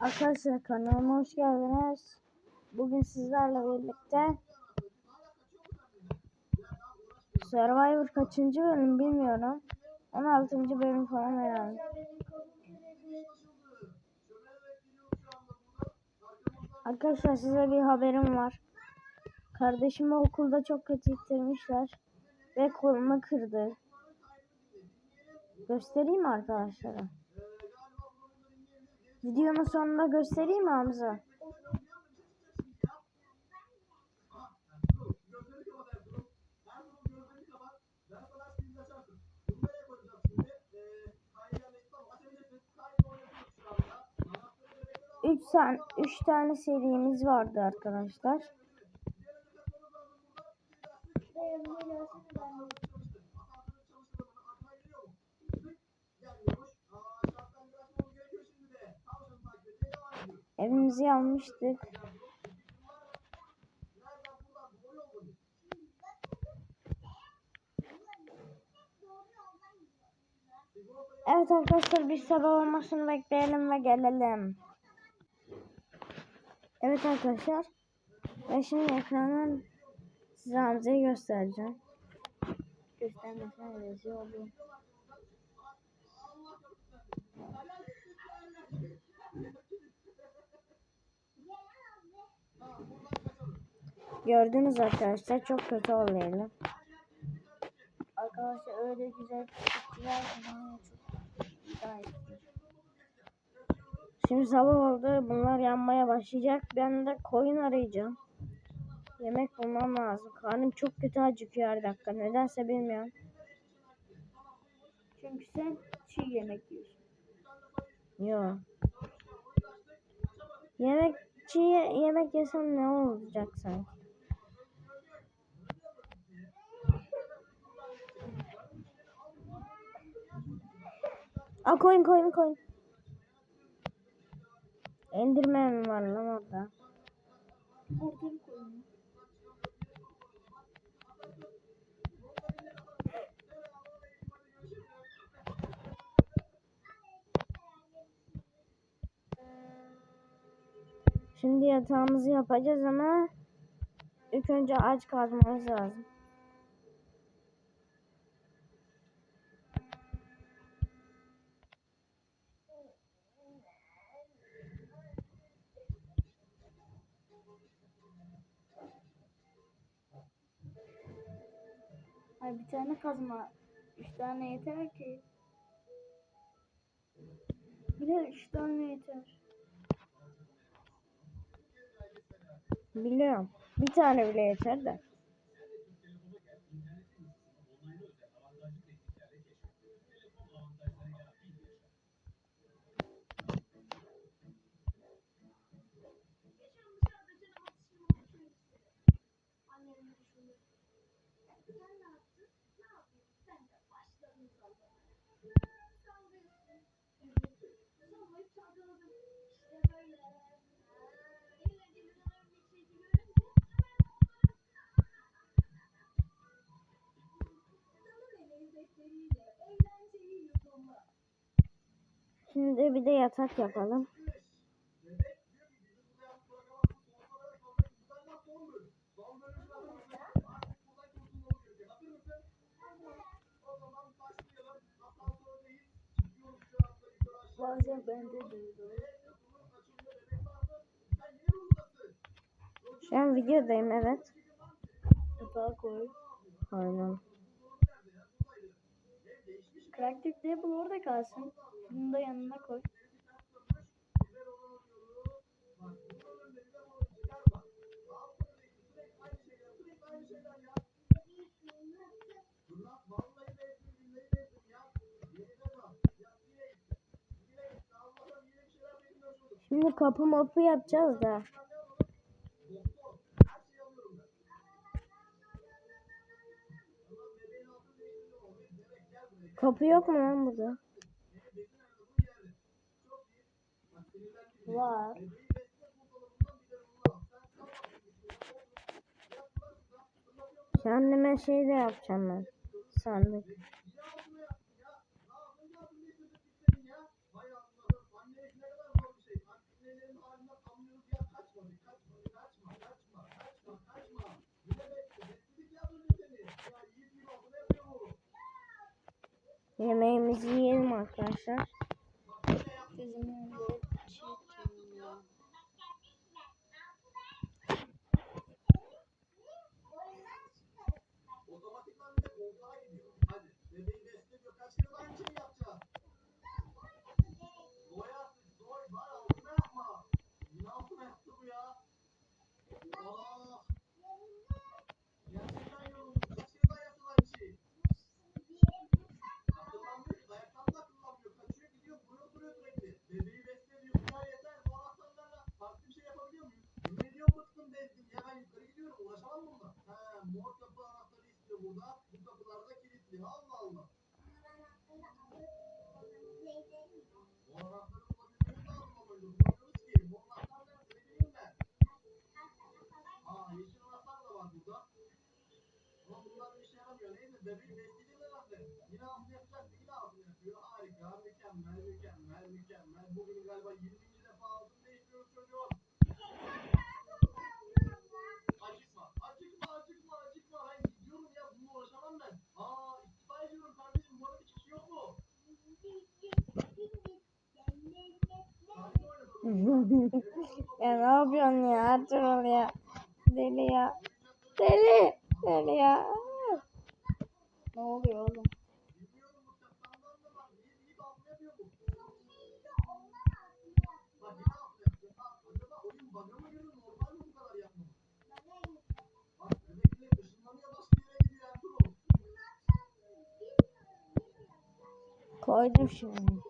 Arkadaşlar kanalıma hoş geldiniz. Bugün sizlerle birlikte Survivor kaçıncı bölüm bilmiyorum. 16. bölüm falan herhalde. Arkadaşlar size bir haberim var. Kardeşimi okulda çok kötü ittirmişler. Ve kolumu kırdı. Göstereyim mi arkadaşlara? Videonun sonunda göstereyim mi Hamza? Üç, tane, üç tane serimiz vardı arkadaşlar. Evimizi almıştık. Evet arkadaşlar bir sabah olmasını bekleyelim ve gelelim. Evet arkadaşlar. Ben şimdi ekrandan size Hamza'yı göstereceğim. Göstermesene rezil oluyor. Gördünüz arkadaşlar çok kötü oluyor. Arkadaşlar öyle güzel fikirler. Şimdi sabah oldu. Bunlar yanmaya başlayacak. Ben de koyun arayacağım. Yemek bulmam lazım. Karnım çok kötü acıkıyor her dakika. Nedense bilmiyorum. Çünkü sen çiğ yemek yiyorsun. Yok. Yemek çiğ yemek yesem ne olacak sanki? Aa koyun koyun koyun. Endirme mi var lan orada? Şimdi yatağımızı yapacağız ama ilk önce ağaç kazmamız lazım. Ay bir tane kazma. Üç tane yeter ki. Bir de üç tane yeter. Biliyorum. Bir tane bile yeter de. Şimdi bir de yatak yapalım. Bazen bende de öyle. Şu an videodayım evet. Yatağa koy. Aynen. Karakter table orada kalsın. Bunu da yanına koy. Şimdi kapı mapı yapacağız da. Kapı yok mu lan burada? Var. Kendime şey de yapacağım ben. Sandık. Yemeğimizi yiyelim arkadaşlar. Otomatikman bir de koltuğa gidiyor. Hadi bebeğin destek yok. Kaç kere aynı şey yapacağım. hemen yukarı gidiyorum. Ulaşamam bununla. He, mor kapı anahtarı istiyor burada. Bu kapılar da kilitli. Allah Allah. Mor anahtarı bulabilmemiz lazım ama önce bulamıyoruz ki. Mor anahtar nerede ne ben. Aa yeşil anahtar da var burada. Ama bunlar bir işe yaramıyor. Neyse bebeği bekleyeceğiz herhalde. Yine ağzını yapacak. Yine ağzını yapıyor. Harika, mükemmel, mükemmel, mükemmel. Bugün galiba 20. defa ağzını değiştiriyoruz çocuğum. ya ne yapıyorsun ya Ertuğrul ya? Deli ya. Deli. Deli ya. Ne oluyor oğlum? Koydum şimdi.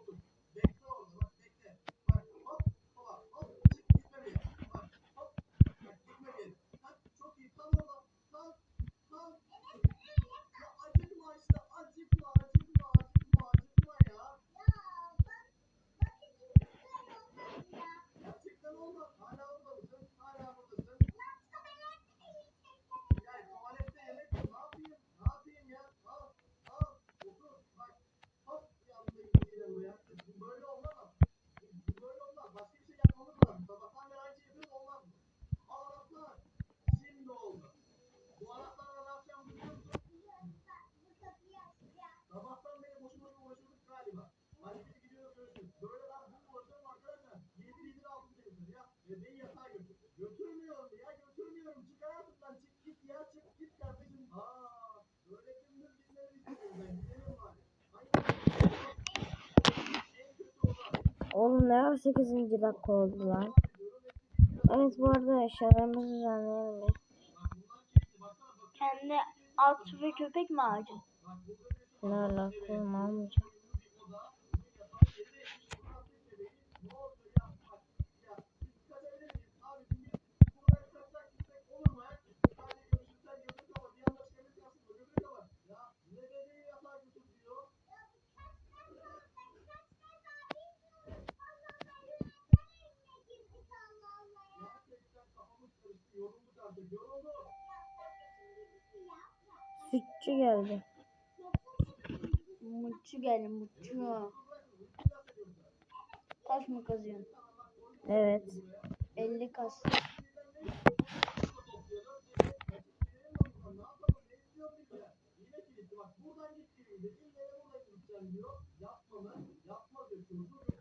Oğlum ne var 8. dakika oldu lan. Evet bu arada eşyalarımızı düzenleyelim. Kendi at ve köpek mi ağacı? Ne alaka? Ne alacak? Sütçü geldi. Mutçu geldi mutçu. Taş mı kazıyorsun? Evet. 50 kaz. Yapma lan. Yapma diyor.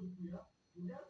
gözüküyor. Güzel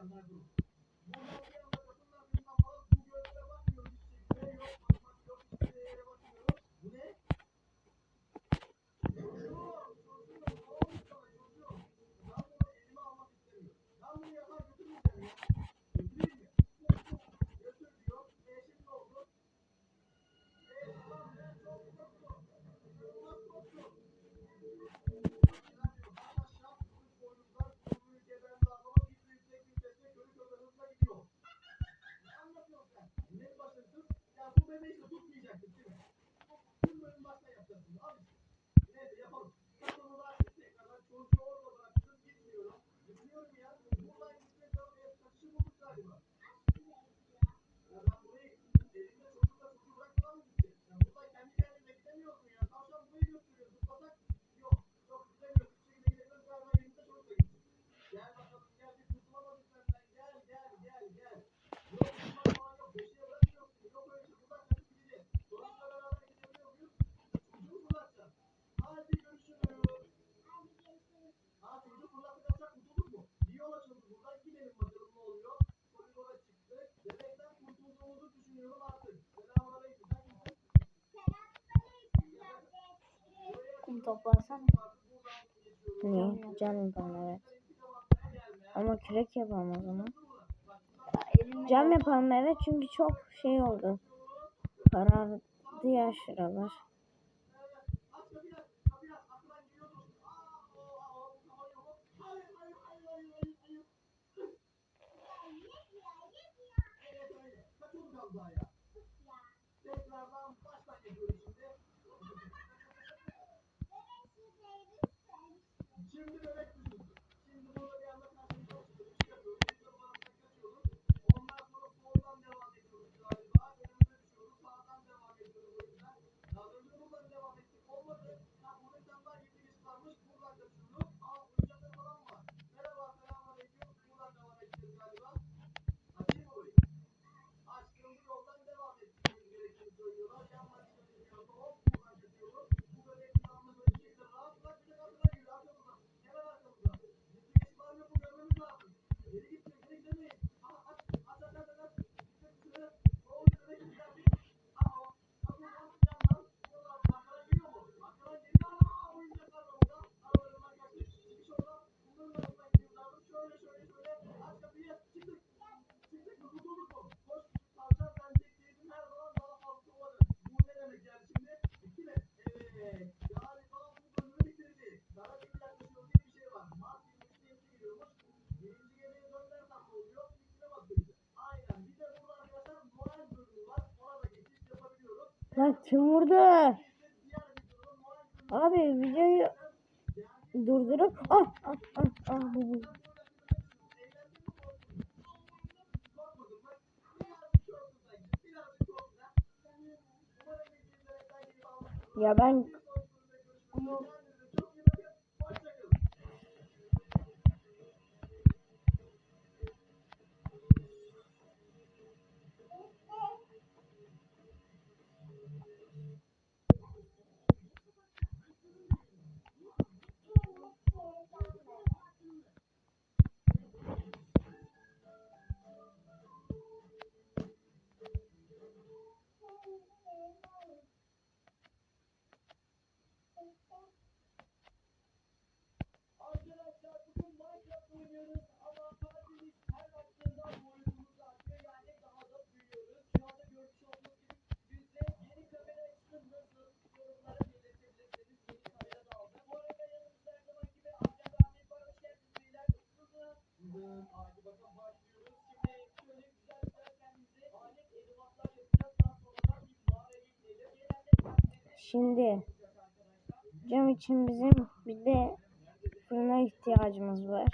galiba. canını toplasan. Ne? Canım ben evet. Ama kürek yapalım o zaman. Cam yapalım evet çünkü çok şey oldu. Karardı ya. Lan kim vurdu? Abi videoyu durdurup ah ah ah ah bu. Ya ben Şimdi cam için bizim bir de fırına ihtiyacımız var.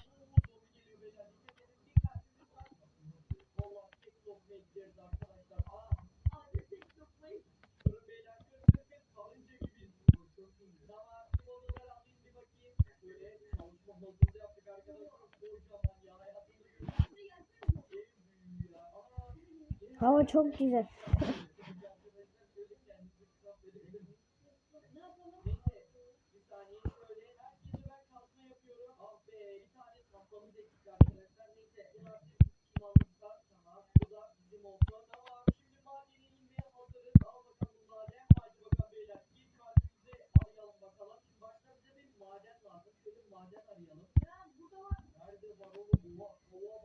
Hava çok güzel. maden arayalım. Ya burada var. Nerede var oğlum? Oha, oha.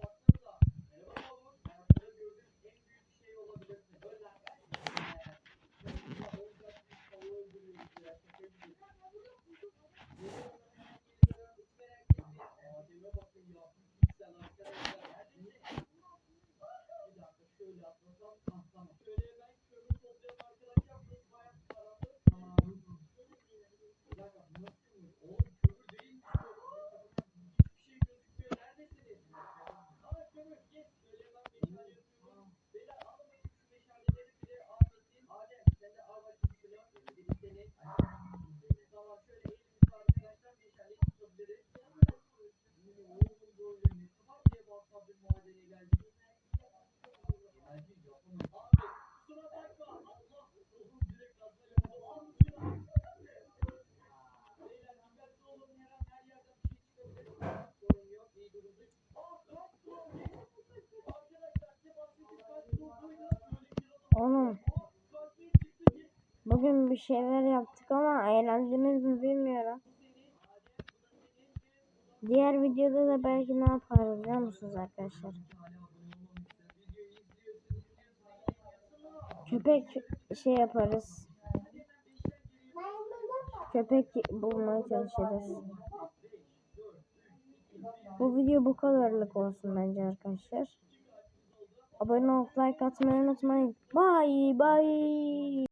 Bugün bir şeyler yaptık ama eğlendiniz mi bilmiyorum. Diğer videoda da belki ne yaparız biliyor musunuz arkadaşlar? Köpek şey yaparız. Köpek bulmaya çalışırız. Bu video bu kadarlık olsun bence arkadaşlar. Abone olup like atmayı unutmayın. Bye bye.